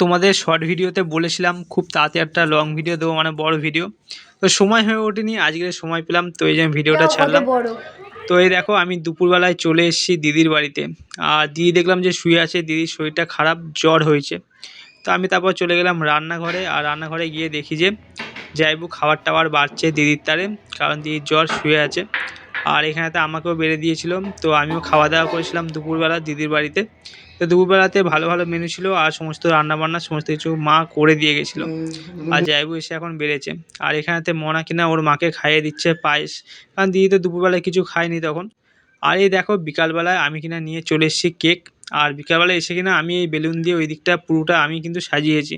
তোমাদের শর্ট ভিডিওতে বলেছিলাম খুব তাড়াতাড়ি একটা লং ভিডিও দেবো মানে বড় ভিডিও তো সময় হয়ে ওঠেনি আজকে সময় পেলাম তো এই যে ভিডিওটা ছাড়লাম। তো এই দেখো আমি দুপুরবেলায় চলে এসেছি দিদির বাড়িতে। আর দিদি দেখলাম যে শুয়ে আছে দিদির শরীরটা খারাপ জ্বর হয়েছে। তো আমি তারপর চলে গেলাম রান্নাঘরে আর রান্নাঘরে গিয়ে দেখি যে যাইবু খাবার টাবার বাড়ছে দিদির তারে কারণ দিদির জ্বর শুয়ে আছে। আর এখানেতে আমাকেও বেড়ে দিয়েছিল তো আমিও খাওয়া দাওয়া করেছিলাম দুপুরবেলা দিদির বাড়িতে। তো দুপুরবেলাতে ভালো ভালো মেনু ছিল আর সমস্ত রান্নাবান্না সমস্ত কিছু মা করে দিয়ে গেছিল। আর জাইবু এসে এখন বেড়েছে। আর এখানেতে মনা কিনা ওর মাকে খাইয়ে দিচ্ছে পায়েস। কারণ দিদি তো দুপুরবেলায় কিছু খায়নি তখন। আর এই দেখো বিকালবেলায় আমি কিনা নিয়ে চলে এসেছি কেক। আর বিকালবেলায় এসে কিনা আমি এই বেলুন দিয়ে ওই দিকটা পুরোটা আমি কিন্তু সাজিয়েছি।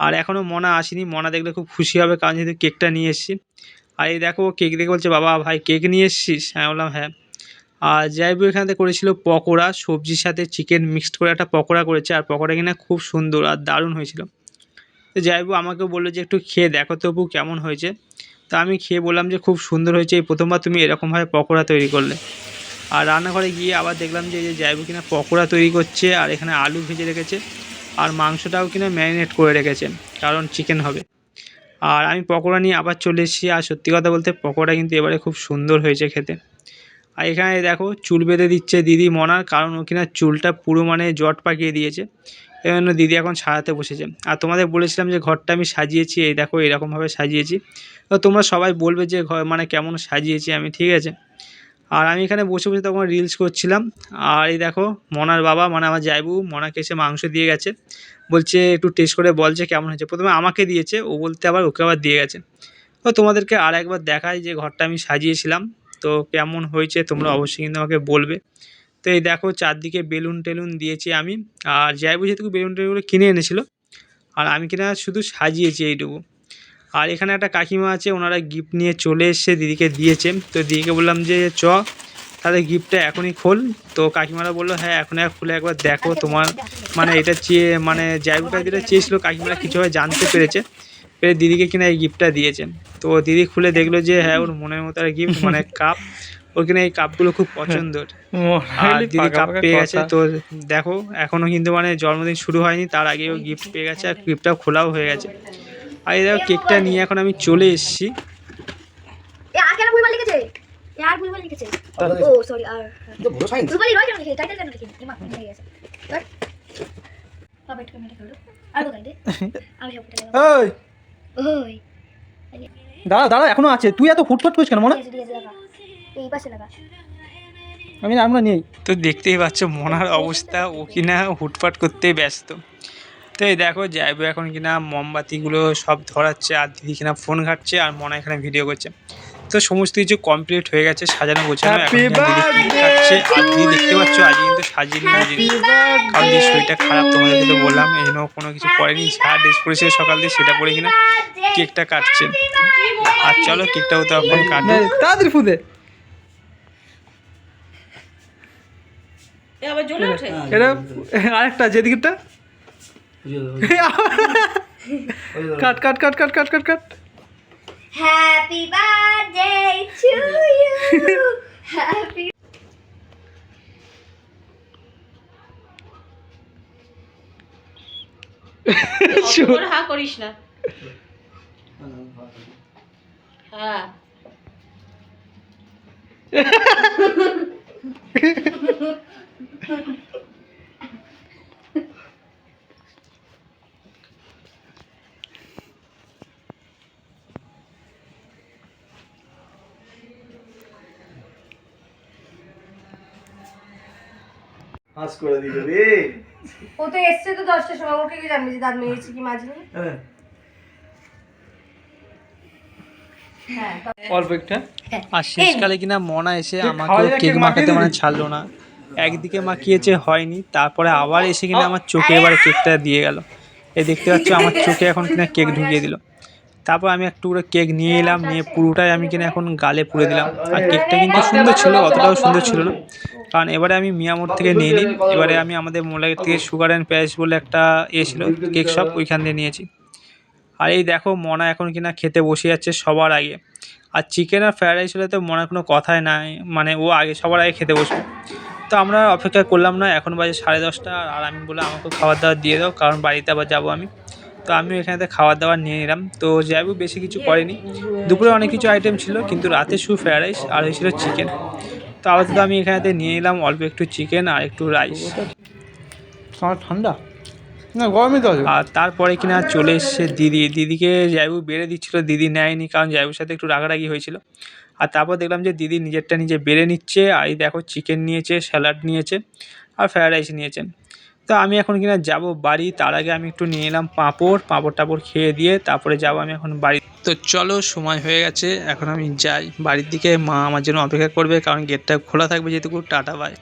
আর এখনও মনা আসেনি। মনা দেখলে খুব খুশি হবে কারণ যেহেতু কেকটা নিয়ে এসেছি। আর এই দেখো কেক দেখে বলছে বাবা ভাই কেক নিয়ে এসেছিস? হ্যাঁ বললাম হ্যাঁ। আর যাইবু এখানে করেছিল পকোড়া, সবজির সাথে চিকেন মিক্সড করে একটা পকোড়া করেছে, আর পকোড়া কিনা খুব সুন্দর আর দারুণ হয়েছিল। তো যাইবু আমাকে বলল যে একটু খেয়ে দেখো তবু কেমন হয়েছে। তা আমি খেয়ে বললাম যে খুব সুন্দর হয়েছে, এই প্রথমবার তুমি এরকমভাবে পকোড়া তৈরি করলে। আর রান্নাঘরে গিয়ে আবার দেখলাম যে যে যাইবু কিনা পকোড়া তৈরি করছে, আর এখানে আলু ভেজে রেখেছে, আর মাংসটাও কিনা ম্যারিনেট করে রেখেছে, কারণ চিকেন হবে। আর আমি পকোড়া নিয়ে আবার চলে এসেছি, আর সত্যি কথা বলতে পকোড়া কিন্তু এবারে খুব সুন্দর হয়েছে খেতে। আর এখানে দেখো চুল বেঁধে দিচ্ছে দিদি মনার কারণ ও কিনা চুলটা পুরো মানে জট পাকিয়ে দিয়েছে। এই জন্য দিদি এখন সারাতে বসেছে। আর তোমাদের বলেছিলাম যে ঘরটা আমি সাজিয়েছি, এই দেখো এরকমভাবে সাজিয়েছি। তো তোমরা সবাই বলবে যে ঘর মানে কেমন সাজিয়েছি আমি, ঠিক আছে? আর আমি এখানে বসে বসে তখন রিলস করছিলাম। আর এই দেখো মনার বাবা মানে আমার জাইবু, মনাকে এসে মাংস দিয়ে গেছে। বলছে, একটু টেস্ট করে বলছে কেমন হয়েছে। প্রথমে আমাকে দিয়েছে, ও বলতে আবার ওকে আবার দিয়ে গেছে। তো তোমাদেরকে আর একবার দেখাই যে ঘরটা আমি সাজিয়েছিলাম। তো কেমন হয়েছে তোমরা অবশ্যই কিন্তু আমাকে বলবে। তো এই দেখো চারদিকে বেলুন টেলুন দিয়েছি আমি। আর যাইবু যেহেতু বেলুন টেলুনগুলো কিনে এনেছিলো। আর আমি কিনা শুধু সাজিয়েছি এইটুকু। আর এখানে একটা কাকিমা আছে, ওনারা গিফট নিয়ে চলে এসছে, দিদিকে দিয়েছে। তো দিদিকে বললাম যে, চ, তাহলে গিফটটা এখনই খোল। তো কাকিমারা বলল হ্যাঁ এখন এক খুলে একবার দেখো তোমার। মানে এটা চেয়ে মানে জাইবুটা যেটা চেয়েছিলো কাকিমারা, কিছুভাবে জানতে পেরেছে। পেরে দিদিকে কিনা এই গিফটটা দিয়েছে। তো দিদি খুলে দেখল যে হ্যাঁ ওর মনের মতো একটা গিফট মানে কাপ ওর কিনা এই কাপগুলো খুব পছন্দের। আর দিদি কাপ পেয়ে গেছে। তো দেখো এখনও কিন্তু মানে জন্মদিন শুরু হয়নি তার আগে ও গিফট পেয়ে গেছে আর গিফটটাও খোলাও হয়ে গেছে। আর এই দেখো কেকটা নিয়ে এখন আমি চলে এসেছি। হয়ে আমি সব ওই ওই দাঁড়া দাঁড়া এখনও আছে। তুই এত ফুটফাট করিস কেন মনে? এই পাশে লাগা। আমি আমরা নেই। তো দেখতেই পাচ্ছ মনার অবস্থা ও কিনা হুটপাট করতে ব্যস্ত। তো এই দেখো যাইবো এখন কিনা মোমবাতিগুলো সব ধরাচ্ছে আর দিদি কিনা ফোন ঘাটছে আর মনা এখানে ভিডিও করছে। তো সমস্ত কিছু কমপ্লিট হয়ে গেছে সাজানো গোছানো এখন দিদি কেক কাটছে আর দেখতে পাচ্ছ আজ কিন্তু সাজিয়ে নিয়ে কারণ দিদির শরীরটা খারাপ তোমাদেরকে তো বললাম এই জন্য কোনো কিছু পরেনি যা ড্রেস পরেছে সকাল দিয়ে সেটা পরে কিনা কেকটা কাটছে। আর চলো কেকটাও তো এখন কাটবো তাড়াতাড়ি ফুদে এ আবার জ্বলে ওঠে এটা আরেকটা যেদিকেরটা? Cut cut cut cut cut cut cut. Happy birthday to you happy হা করিস না। হ্যাঁ হাস করে দিল রে। ও তো এসছে তো দশটার সময় ওকে কি জানবে যে দাঁত মেরেছে কি মাঝে হ্যাঁ। অল্প একটা আর শেষকালে কিনা মনা এসে আমাকে কেক মাখাতে মানে ছাড়লো না। একদিকে মাখিয়েছে হয়নি তারপরে আবার এসে কিনা আমার চোখে এবারে কেকটা দিয়ে গেল। এই দেখতে পাচ্ছ আমার চোখে এখন কিনা কেক ঢুকিয়ে দিল। তারপর আমি একটু করে কেক নিয়ে এলাম নিয়ে পুরোটাই আমি কিনা এখন গালে পুড়ে দিলাম। আর কেকটা কিন্তু সুন্দর ছিল অতটাও সুন্দর ছিল না। কারণ এবারে আমি মিয়ামোড় থেকে নিয়ে নিই। এবারে আমি আমাদের মোলাগের থেকে সুগার অ্যান্ড প্যারিস বলে একটা এ ছিল কেক শপ ওইখান থেকে নিয়েছি। আর এই দেখো মনা এখন কিনা খেতে বসে যাচ্ছে সবার আগে। আর চিকেন আর ফ্রায়েড রাইস হলে তো মনার কোনো কথাই নাই মানে ও আগে সবার আগে খেতে বসবে। তো আমরা অপেক্ষা করলাম না এখন বাজে সাড়ে দশটা আর আমি বললাম আমাকেও খাবার দাবার দিয়ে দাও কারণ বাড়িতে আবার যাব আমি। তো আমিও এখানেতে খাবার দাবার নিয়ে নিলাম। তো যাইবু বেশি কিছু করেনি। দুপুরে অনেক কিছু আইটেম ছিল কিন্তু রাতে শুধু ফ্রায়েড রাইস আর হয়েছিল চিকেন তো আপাতত আমি এখানেতে নিয়ে নিলাম অল্প একটু চিকেন আর একটু রাইস ঠান্ডা না গরমই তো আর তারপরে কিনা চলে এসছে দিদি। দিদিকে জাইবু বেড়ে দিচ্ছিল দিদি নেয়নি কারণ জাইবুর সাথে একটু রাগারাগি হয়েছিল। আর তারপর দেখলাম যে দিদি নিজেরটা নিজে বেড়ে নিচ্ছে আর এই দেখো চিকেন নিয়েছে স্যালাড নিয়েছে আর ফ্রায়েড রাইস নিয়েছে। তো আমি এখন কিনা যাব বাড়ি তার আগে আমি একটু নিয়ে এলাম পাঁপড় পাঁপড় টাপড় খেয়ে দিয়ে তারপরে যাব আমি এখন বাড়ি। তো চলো, সময় হয়ে গেছে। এখন আমি যাই। বাড়ির দিকে মা আমার জন্য অপেক্ষা করবে, কারণ গেটটা খোলা থাকবে যেটুকু। Tata bye